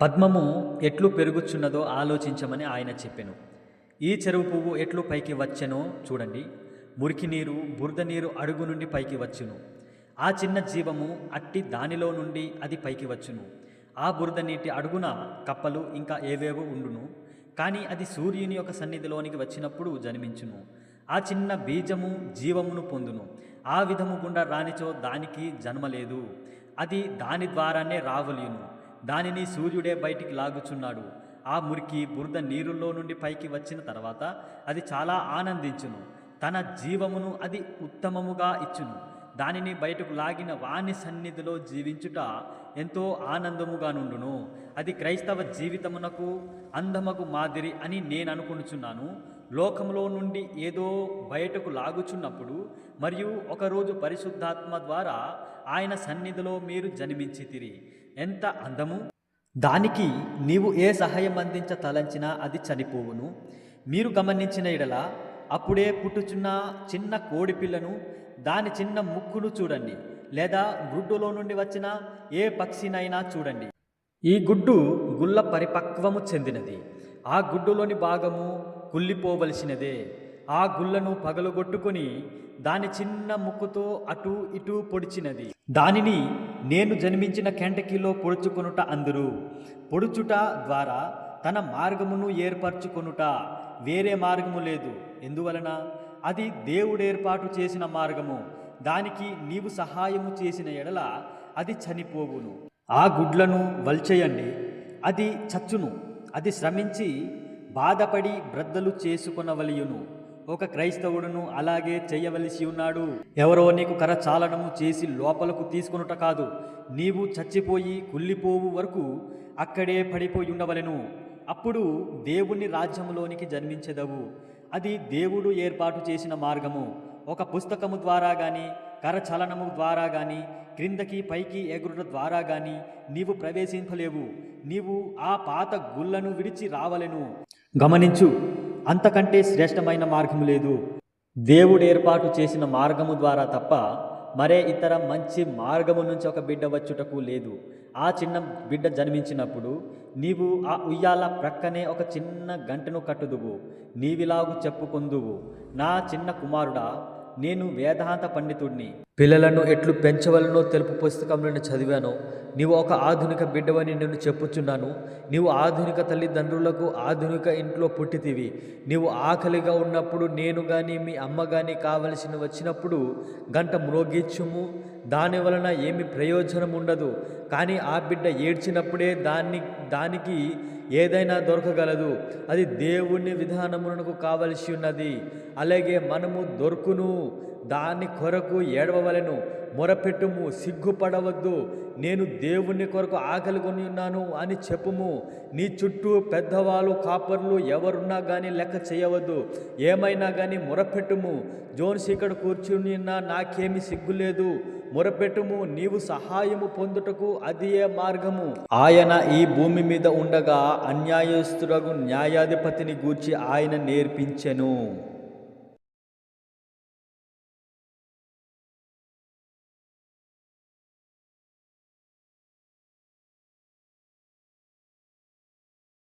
పద్మము ఎట్లు పెరుగుచున్నదో ఆలోచించమని ఆయన చెప్పెను. ఈ చెరువు పువ్వు ఎట్లు పైకి వచ్చెనో చూడండి. మురికి నీరు బురద నీరు అడుగు నుండి పైకి వచ్చును. ఆ చిన్న జీవము అట్టి దానిలో నుండి అది పైకి వచ్చును. ఆ బురద నీటి అడుగున కప్పలు ఇంకా ఏవేవో ఉండును. కానీ అది సూర్యుని యొక్క సన్నిధిలోనికి వచ్చినప్పుడు జన్మించును. ఆ చిన్న బీజము జీవమును పొందును. ఆ విధము గుండా రానిచో దానికి జన్మ లేదు అది దాని ద్వారానే రావలియును. దానిని సూర్యుడే బయటికి లాగుచున్నాడు. ఆ మురికి బురద నీరుల్లో నుండి పైకి వచ్చిన తర్వాత అది చాలా ఆనందించును. తన జీవమును అది ఉత్తమముగా ఇచ్చును. దానిని బయటకు లాగిన వాణి సన్నిధిలో జీవించుట ఎంతో ఆనందముగా నుండును. అది క్రైస్తవ జీవితమునకు అందమకు మాదిరి అని నేను అనుకుంటున్నాను లోకంలో నుండి ఏదో బయటకు లాగుచున్నప్పుడు మరియు ఒకరోజు పరిశుద్ధాత్మ ద్వారా ఆయన సన్నిధిలో మీరు జన్మించితిరి. ఎంత అందము? దానికి నీవు ఏ సహాయం అందించ తలంచినా అది చనిపోవును. మీరు గమనించిన ఎడల అప్పుడే పుట్టుచున్న చిన్న కోడిపిల్లను దాని చిన్న ముక్కును చూడండి లేదా గుడ్డులో నుండి వచ్చిన ఏ పక్షినైనా చూడండి. ఈ గుడ్డు గుల్ల పరిపక్వము చెందినది. ఆ గుడ్డులోని భాగము కుళ్ళిపోవలసినదే. ఆ గుళ్ళను పగలగొట్టుకొని దాని చిన్న ముక్కుతో అటు ఇటు పొడిచినది. దానిని నేను జన్మించిన కెంటకీలో పొడుచుకొనుట అందరు. పొడుచుట ద్వారా తన మార్గమును ఏర్పరచుకొనుట వేరే మార్గము లేదు. ఎందువలన? అది దేవుడు ఏర్పాటు చేసిన మార్గము. దానికి నీవు సహాయము చేసిన ఎడల అది చనిపోవును. ఆ గుడ్లను వల్చేయండి. అది చచ్చును. అది శ్రమించి బాధపడి బ్రద్దలు చేసుకొనవలియును. ఒక క్రైస్తవుడును అలాగే చేయవలసి ఉన్నాడు. ఎవరో నీకు కరచాలనము చేసి లోపలకు తీసుకొనుట కాదు. నీవు చచ్చిపోయి కుళ్ళిపోవు వరకు అక్కడే పడిపోయి ఉండవలెను. అప్పుడు దేవుని రాజ్యములోనికి జన్మించెదవు. అది దేవుడు ఏర్పాటు చేసిన మార్గము. ఒక పుస్తకము ద్వారా కానీ కరచలనము ద్వారా కానీ క్రిందకి పైకి ఎగురుట ద్వారా కానీ నీవు ప్రవేశింపలేవు. నీవు ఆ పాత గుళ్ళను విడిచి రావలెను. గమనించు అంతకంటే శ్రేష్టమైన మార్గము లేదు. దేవుడు ఏర్పాటు చేసిన మార్గము ద్వారా తప్ప మరే ఇతర మంచి మార్గము నుంచి ఒక బిడ్డ వచ్చుటకు లేదు. ఆ చిన్న బిడ్డ జన్మించినప్పుడు నీవు ఆ ఉయ్యాల ప్రక్కనే ఒక చిన్న గంటను కట్టుదువు. నీవిలాగు చెప్పుకొందువు. నా చిన్న కుమారుడా నేను వేదాంత పండితుడిని పిల్లలను ఎట్లు పెంచవలనో తెలుపు పుస్తకంలో చదివాను నీవు ఒక ఆధునిక బిడ్డవని నేను చెప్పుచున్నాను. నీవు ఆధునిక తల్లిదండ్రులకు ఆధునిక ఇంట్లో పుట్టితివి. నీవు ఆకలిగా ఉన్నప్పుడు నేను కానీ మీ అమ్మ కానీ కావలసిన వచ్చినప్పుడు గంట మ్రోగించుము. దాని వలన ఏమి ప్రయోజనం ఉండదు. కానీ ఆ బిడ్డ ఏడ్చినప్పుడే దాన్ని దానికి ఏదైనా దొరకగలదు. అది దేవుని విధానమునకు కావలసి ఉన్నది. అలాగే మనము దొరుకును దాని కొరకు ఏడవవలెను మొరపెట్టుము సిగ్గుపడవద్దు. నేను దేవుని కొరకు ఆకలి కొని ఉన్నాను అని చెప్పుము. నీ చుట్టూ పెద్దవాళ్ళు కాపర్లు ఎవరున్నా కానీ లెక్క చేయవద్దు. ఏమైనా కానీ మొరపెట్టుము. జోన్స్ ఇక్కడ కూర్చుని ఉన్నా నాకేమి సిగ్గు లేదు మొరపెట్టుము నీవు సహాయము పొందుటకు అది ఏ మార్గము? ఆయన ఈ భూమి మీద ఉండగా అన్యాయస్తుడగు న్యాయాధిపతిని గూర్చి ఆయన నేర్పించెను.